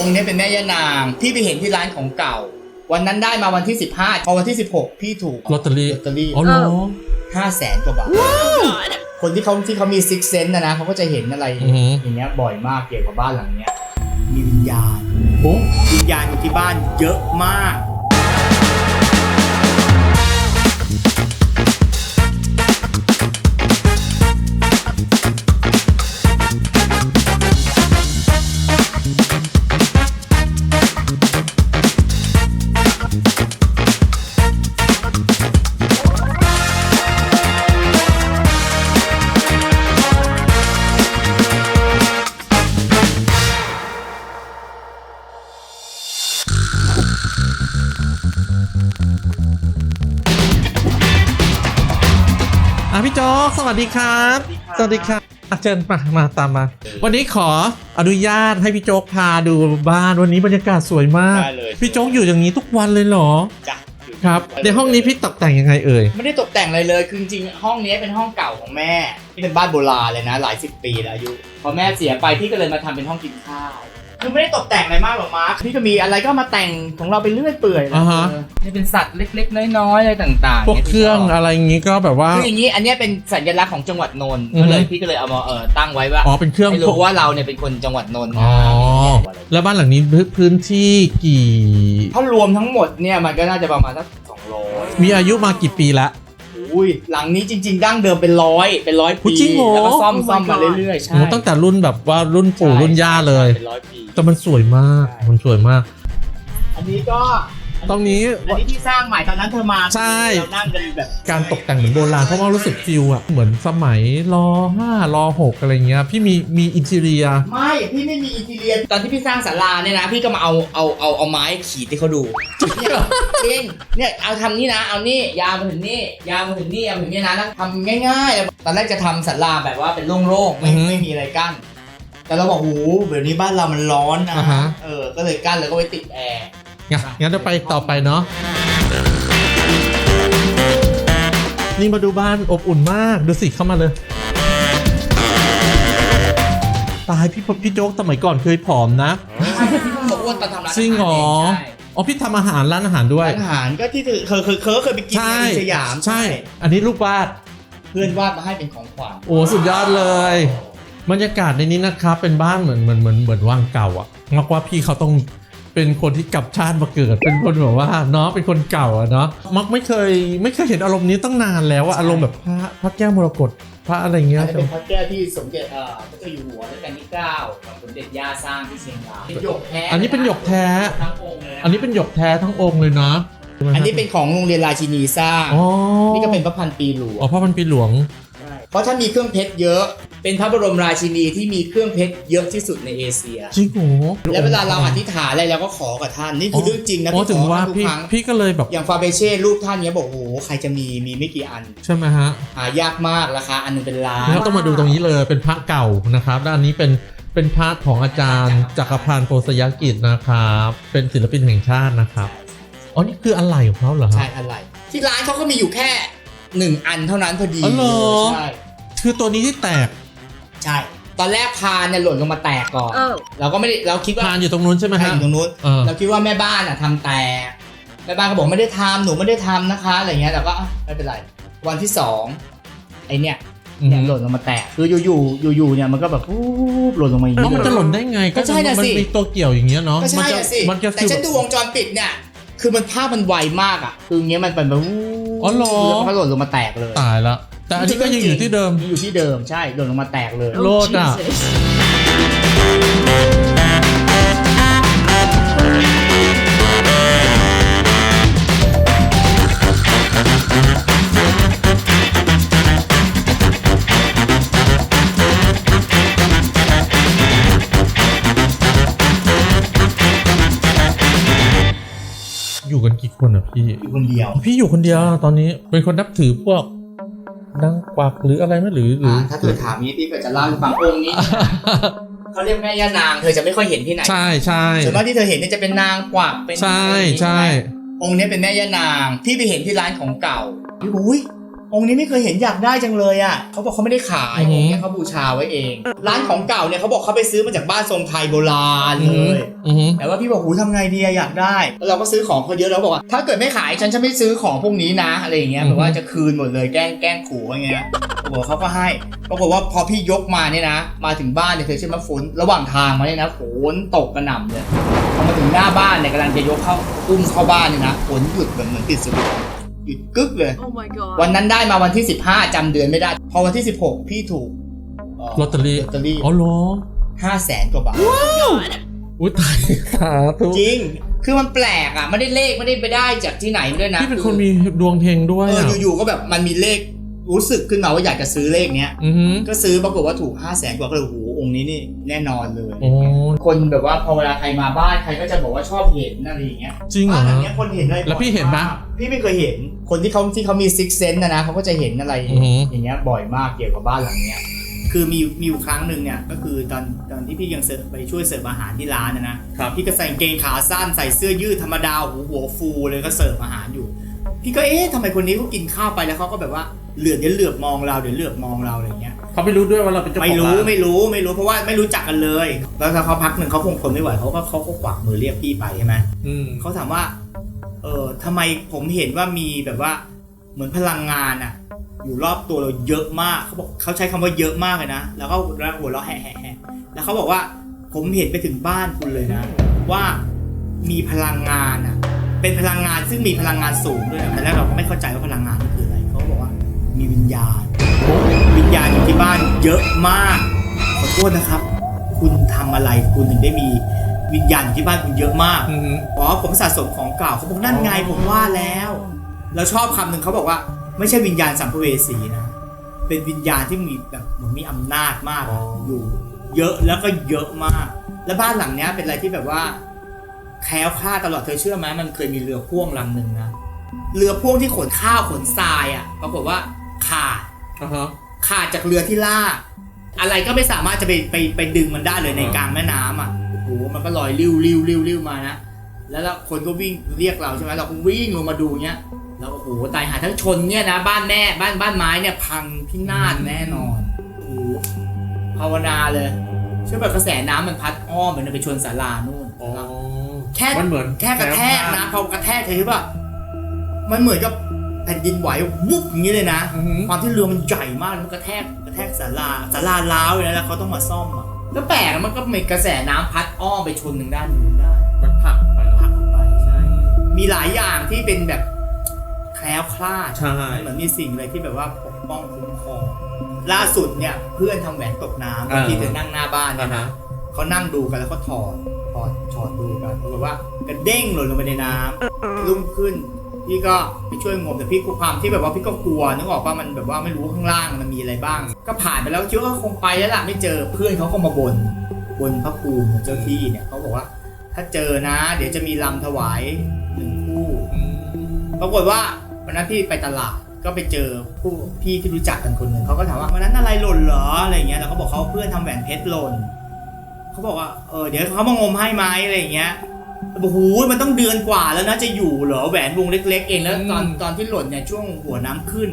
องค์นี้เป็นแม่ย่านางพี่ไปเห็นที่ร้านของเก่า วันนั้นได้มาวันที่ 15พอวันที่ 16 พี่ถูกลอตเตอรี่ลอตเตอรี่อ๋อเหรอห้าแสนกว่าบาท คนที่เขาที่เขามีซิกเซนนะนะเขาก็จะเห็นอะไรอือหืออย่างเงี้ยบ่อยมากเกี่ยวกับบ้านหลังเนี้ยมีวิญญาณโอ้วิญญาณอยู่ที่บ้านเยอะมาก อะพี่โจ๊กสวัสดีครับ สวัสดีครับอะเชิญมามาตามมา วันนี้ขออนุญาตให้พี่โจ๊กพาดูบ้านวันนี้บรรยากาศสวยมาก ได้เลยพี่โจ๊กอยู่อย่างนี้ทุกวันเลยเหรอจ้ะครับในห้องนี้พี่ตกแต่งยังไงเอ่ยไม่ได้ตกแต่งอะไรเลยคือจริงๆห้องนี้เป็นห้องเก่าของแม่ที่เป็นบ้านโบราณเลยนะ หลายสิบปีแล้วอายุพอแม่เสียไปพี่ก็เลยมาทำเป็นห้องกินข้าว คือไม่ได้ตกแต่งอะไรมากหรอกมาร์คพี่ก็มีอะไรก็มาแต่งของเราไปเรื่อยเปื่อยอ่าฮะเออนี่เป็นสัตว์เล็กๆ น้อยๆอะไรต่างๆพวกเครื่องนี่ยที่ชบอะไรอย่างนี้ก็แบบว่า คืออย่างนี้อันเนี้ยเป็นสัญลักษณ์ของจังหวัดนนท์อือฮึ ก็เลยพี่ก็เลยเอามาเออตั้งไว้ว่าอ๋อเป็นเครื่องให้พวรู้กว่าเราเนี่ยเป็นคนจังหวัดนนท์อ๋นะอแล้วบ้านหลังนี้พื้นพื้นที่กี่ ถ้ารวมทั้งหมดเนี่ยมันก็น่าจะประมาณสักสองร้อยมีอายุมากี่ปีละ อุ้ยหลังนี้จริง ๆ ดั้งเดิมเป็นร้อยเป็นร้อยอุ๊ปียจริงเหรอ แล้วก็ซ่อม Oh my ซ่อมมา God เรื่อยๆใช่โอ้ตั้งแต่รุ่นแบบว่ารุ่นปู่รุ่นย่าเลย เป็นร้อยปี แต่มันสวยมากใช่มันสวยมาก อันนี้ก็ตรงนี้อันนี้ที่สร้างใหม่ตอนนั้นเธอมาใช่เรานั่งกันแบบการตกแต่งเหมือนโบราณเพราะว่ารู้สึกฟิลอะเหมือนสมัยรห้ารหกอะไรเงี้ยพี่มีมีอินทีเรียไม่พี่ไม่มีอินทีเรียตอนที่พี่สร้างศาลาเนี่ยนะ พี่ก็มาเอาเอาเอาเอาไม้ขีดให้เขาดูเนี่ยจริงเนี่ยเอาทำนี่นะเอานี่ยาวมาถึงนี่ยาวมาถึงนี่ยาวมาถึงนี่นะแล้วทำง่ายๆเลยตอนแรกจะทำศาลาแบบว่าเป็นโล่งๆไม่อือฮึไม่มีอะไรกั้น แต่เราบอกโอ้โหเดี๋ยวนี้บ้านเรามันร้อนนะอ่าฮะ เออ ก็เลยกั้นแล้วก็ไว้ติดแอร์ งั้นงั้นจะไปต่อไปเนาะนี่มาดูบ้านอบอุ่นมากดูสิเข้ามาเลย ตายพี่พี่โจ๊กสมัยก่อนเคยผอมนะบอกอ้วนตอนทำร้านอาหารจริงเหรอใช่อ๋อพี่ทำอาหารร้านอาหารด้วยร้านอาหารก็ที่เธอเคยเคยเคยเคยไปกินใช่ในสยามใช่ อันนี้ลูกวาดเพื่อนวาดมาให้เป็นของขวัญโอ้สุดยอดเลย บรรยากาศในนี้นะครับเป็นบ้านเหมือนเหมือนเหมือนเหมือนว่างเก่าอะมักว่าพี่เขาต้องเป็นคนที่กลับชาติมาเกิด เป็นคนแบบว่าเนาะเป็นคนเก่าอะเนาะมักไม่เคยไม่เคยเห็นอารมณ์นี้ตั้งนานแล้วอะอารมณ์แบบพระพระแก้วมรกตพระอะไรเงี้ยอันนี้เป็นพระแก้วที่สมเด็จเอ่อพระเจ้าอยู่หัวรัชกาลที่เก้ากับสมเด็จย่าสร้างที่เชียงรายเป็นหยกแท้อันนี้เป็นหยกแท้ ทั้งองค์เลยะอันนี้เป็นหยกแท้ทั้งองค์เลยนะอันนี้เป็นของโรงเรียนราชินีสร้างอ๋อนี่ก็เป็นพระพันปีหลวงอ๋อพระพันปีหลวง เพราะถ้ามีเครื่องเพชรเยอะ เป็นพระบรมราชินีที่มีเครื่องเพชรเยอะที่สุดในเอเชีย จริงโหและเวลาเราอธิษฐานอะไรเราก็ขอกับท่านนี่คือเรื่องจริงนะอ๋อพี่ถึงขอว่าทุกพี่ครั้งพี่ก็เลยแบบอย่างฟาเบเช่รูปท่านเนี้ยบอกโอ้โหใครจะมีมีไม่กี่อันใช่ไหมฮะหายากมากราคาอันหนึงเป็นล้านเราต้องมาดูตรงนี้เลยเป็นพระเก่านะครับ ด้านนี้เป็นเป็นพระของอาจารย์จักรพันธ์โปสยกิจนะครับ เป็นศิลปินแห่งชาตินะครับอ๋อนี่คืออะไรของเขาเหรอใช่ฮะอะไร ที่ร้านเขาก็มีอยู่แค่หนึ่งอันเท่านั้นพอดีอ๋อเหรอ ใช่ คือตัวนี้ที่แตก ใช่ ตอนแรกพานเนี่ยหล่นลงมาแตกก่อนเออ เราก็ไม่ได้เราคิดว่าพานอยู่ตรงนู้นใช่ไหมใครฮะอยู่ตรงนู้นเออ เราคิดว่าแม่บ้านอะทำแตกแม่บ้านก็บอกไม่ได้ทำหนูไม่ได้ทำนะคะอะไรเงี้ยแต่ก็อะไม่เป็นไร วันที่สองไอเนี่ยอืมเนี่ยหล่นลงมาแตกคืออยู่ๆอยู่ๆเนี่ยมันก็แบบปุ๊บหล่นลงมาอย่างแล้วนี้มันจะหล่นได้ไงก็ใช่น่ะมัสิ มีตัวเกี่ยวอย่างเงี้ยเนาะก็ใช่มัจะน่ะสิมันจะแต่ฟิล ฉันดูวงจรปิดเนี่ย คือมันภาพมันไวมากอะ คืออย่างเงี้ยมันเป็นแบบวู้อ๋อเหรอ แล้วมันก็หล่นลงมาแตกเลย ตายละ แต่อันนี้ก็ยังอยู่ที่เดิม ยังอยู่ที่เดิมใช่หล่นลงมาแตกเลย โลดอะ Jesus อยู่กันกี่คนอะพี่ อยู่คนเดียว พี่อยู่คนเดียวตอนนี้เป็นคนนับถือพวก นางกวักหรืออะไรไหมหรือหรืออ่าถ้าเธอถามนี้พี่ก็จะเล่าให้ฟังองค์นี้เขาเรียกแม่ย่านางเธอจะไม่ค่อยเห็นที่ไหนใช่ใช่ส่วนมากที่เธอเห็นเนี่ยจะเป็นนางกวักเป็นใช่อะไรอย่างงี้ใช่ไหมองค์นี้เป็นแม่ย่านางพี่ไปเห็นที่ร้านของเก่าพี่บอกอุ้ย องค์นี้ไม่เคยเห็นอยากได้จังเลยอะเขาบอกเขาไม่ได้ขายอือหือองค์เนี้ยเขาบูชาไว้เอง ร้านของเก่าเนี่ยเขาบอกเขาไปซื้อมาจากบ้านทรงไทยโบราณอืเลอหือยอือหือแต่ว่าพี่บอกหูทำไงดีอะอยากได้แล้วเราก็ซื้อของเขาเยอะแล้วบอกว่าถ้าเกิดไม่ขายฉันจะไม่ซื้อของพวกนี้นะอะไรอย่างเงี้ยอือแบฮึบว่าจะคืนหมดเลยแกล้งแกล้งขู่อะไรเงี้ยบอกเขาก็ให้ปรากฏว่าพอพี่ยกมาเนี่ยนะ มาถึงบ้านเนี่ยเธอเชื่อไหมฝนระหว่างทางมาเนี่ยนะฝนตกกระหน่ำเลยพอมาถึงหน้าบ้านเนี่ยกำลังจะยกเข้าอุ้มเข้าบ้านเนี่ยนะฝนหยุดแบบเหมือนติดสวิตช์ หยุดกึกเลย Oh my god. วันนั้นได้มาวันที่ 15จำเดือนไม่ได้ พอวันที่ 16 พี่ถูกเลอตเตอรี่ลอตเตอรี่อ๋อเหรอห้าแสนกว่าบาทอุ้ยตายสาธุจริง คือมันแปลกอะ ไม่ได้เลขไม่ได้ไปได้จากที่ไหนด้วยนะพี่เป็นคนมีดวงเฮงด้วยเอออะอยู่ๆก็แบบมันมีเลขรู้สึกขึ้นมาว่าอยากจะซื้อเลขเนี้ยอือหือก็ซื้อปรากฏว่าถูก5 0 0แสนกว่าก็เลยโอ้โห องค์นี้นี่แน่นอนเลย โอ้ คนแบบว่าพอเวลาใครมาบ้านใครก็จะบอกว่าชอบเห็นอะไรอย่างเงี้ยจริงเหรบ้าอนหลังเนี้ยคนเห็นเลยแล้วพี่เห็นปะพี่ไม่เคยเห็น คนที่เขาที่เขามีซิกเซนต์นะนะเขาก็จะเห็นอะไรอือหืออย่างเงี้ยบ่อยมากเกี่ยวกับบ้านหลังเนี้ย คือมีมีอยู่ครั้งหนึ่งเนี่ยก็คือตอนตอนที่พี่ยังเสิร์ฟไปช่วยเสิร์ฟอาหารที่ร้านนะนะครับ พี่ก็ใส่กางเกงขาสั้นใส่เสื้อยืดธรรมดาหูหัวฟูเลยก็เสิร์ฟอาหารอยู่ พี่ก็เอ๊ะทำไมคนนี้เขากินข้าวไปแล้วเขาก็แบบว่าเหลือบเดี๋ยวเหลือบมองเราเดี๋ยวเหลือบมองเราอะไรเงี้ย เขาไม่รู้ด้วยว่าเราเป็นเจ้าของไม่รู้ร้านไม่รู้ไม่รู้เพราะว่าไม่รู้จักกันเลย แล้วสักพักหนึ่งเขาคงทนไม่ไหวเขาก็เขาก็กวักมือเรียกพี่ไปใช่ไหมอืมเขาถามว่า เออทำไมผมเห็นว่ามีแบบว่า เหมือนพลังงานอะอยู่รอบตัวเราเยอะมากเขาบอกเขาใช้คำว่าเยอะมากเลยนะแล้วก็แล้วหัวเราะแหะๆแล้วเขาบอกว่าผมเห็นไปถึงบ้านคุณเลยนะ ว่ามีพลังงานอะเป็นพลังงานซึ่งมีพลังงานสูงด้วยแต่แรกเราก็ไม่เข้าใจว่าพลังงานนี่คืออะไรเขาบอกว่ามีวิญญาณวิญ ญาณอยู่ที่บ้านเยอะมาก ขอโทษนะครับ คุณทำอะไรคุณถึงได้มีวิญญาณอยู่ที่บ้านคุณเยอะมากอือหืออ๋อผมสะสมของเก่าเขาบอกนั่นไงอ๋อผมว่าแล้วแล้วชอบคำหนึ่งเขาบอกว่า ไม่ใช่วิญญาณสัมภเวสีนะ เป็นวิญญาณที่มีแบบเหมือนมีอำนาจมากอะอยู่ เยอะแล้วก็เยอะมาก แล้วบ้านหลังเนี้ยเป็นอะไรที่แบบว่าแคล้วคลาดตลอดเธอเชื่อไหมมันเคยมีเรือพ่วงลำหนึ่งนะเรือพ่วงที่ขนข้าวขนทรายอะปรากฏว่าขาดอ่าฮะ ขาดจากเรือที่ลากอะไรก็ไม่สามารถจะไปไปไปดึงมันได้เลยในอ่ากลางแม่น้ำอะโอ้โหมันก็ลอยริ้วริ้วริ้วริ้วมานะแล้วเราคนก็วิ่งเรียกเราใช่ไหมเราก็วิ่งลงมาดูเนี้ยแล้วโอ้โหตายหาทั้งชนเนี่ยนะบ้านแม่บ้านบ้านไม้เนี่ยพังพินาศแน่นอนโอ้โหภาวนาเลยเชื่อแบบกระแสน้ำมันพัดอ้อมมันไปชนศาลานู่น อ๋อ แค่มันเหมือนแค่กระแทกนะพอกระแทกเธอใช่ปะมันเหมือนกับแผ่นดินไหววุบอย่างนี้เลยนะอือหือความที่เรือมันใหญ่มากแล้วมันกระแทกกระแทกศาลาศาลาล้าวเลยนะแล้วเขาต้องมาซ่อมอะแล้วแปลกนะมันก็มีกระแสน้ำพัดอ้อมไปชนทางด้านนู้นได้มันผลักไปพักออกไปใช่มีหลายอย่างที่เป็นแบบแคล้วคลาดใช่มันเหมือนมีสิ่งอะไรที่แบบว่าปกป้องคุ้มครองล่าสุดเนี่ยเพื่อนทำแหวนตกน้ำที่เธอนั่งหน้าบ้านอ่าเนี่ยฮะนะเขานั่งดูกันแล้วก็ถอดถอดถอดดูกันปรากฏว่ากระเด้งหล่นลงไปในน้ำลุ่มขึ้น พี่ก็ไปช่วยงมแต่พี่กลัวความที่แบบว่าพี่ก็กลัวนึกออกว่ามันแบบว่าไม่รู้ข้างล่างมันมีอะไรบ้าง ก็ผ่านไปแล้วคิดว่าคงไปแล้วล่ะไม่เจอเพื่อนเขาก็มาบนบนพระภูมิของเจ้าที่เนี่ยเขาบอกว่า ถ้าเจอนะ เดี๋ยวจะมีลำถวายหนึ่งคู่ปรากฏว่าวันนั้นพี่ไปตลาดก็ไปเจอผู้พี่ที่รู้จักกันคนหนึ่งเขาก็ถามว่าวันนั้นอะไรหล่นเหรออะไรเงี้ยเราก็บอกเขาเพื่อนทำแหวนเพชรหล่นเขาบอกว่าเออเดี๋ยวเขามางมให้ไหมอะไรเงี้ย โอ้โหมันต้องเดือนกว่าแล้วนะจะอยู่เหรอแหวนวงเล็ก ๆ เองแล้วตอนอืมตอนที่หล่นเนี่ยช่วงหัวน้ำขึ้น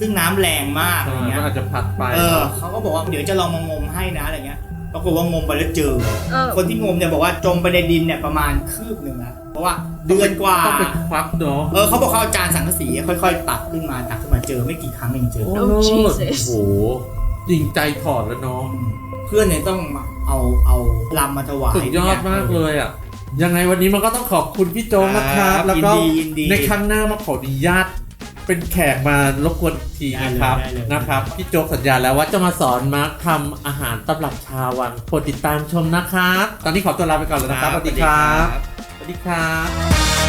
ซึ่งน้ำแรงมากอะไรใช่เงี้ก็ยอาจจะผลักไป เออเขาก็บอกว่าเดี๋ยวจะลองมางมให้นะอะไรเงี้ย ปรากฏว่างมไปแล้วเจอ Oh. คนที่งมเนี่ยบอกว่าจมไปในดินเนี่ยประมาณคืบหนึ่งนะเพราะว่าเดือนกว่า ต้องไปควักเนาะเออเขาบอกเขาเอาจานสังกะสีค่อยๆตักขึ้นมาตักขึ้นมาเจอไม่กี่ครั้งเองเจอ โอ้ Oh, โห Jesus โอ้โหจริงใจถอดแล้วเนาะเพื่อนเนี่ยต้องมาเอาเอาลำมาถวายสุดยอดมากเลยอะ ยังไงวันนี้มันก็ต้องขอบคุณพี่โจงนะครับ แล้วยินก็ดียินดีในครั้งหน้ามาขออนุญาตเป็นแขกมารบกวนอีกทีนะครับได้เลยได้เลยนะครับ พี่โจกสัญญาแล้วว่าจะมาสอนมาร์คทำอาหารตำรับชาววังโปรดติดตามชมนะครับ ตอนนี้ขอตัวลาไปก่อนแล้วนะครับสวัสดีครับสวัสดีครับ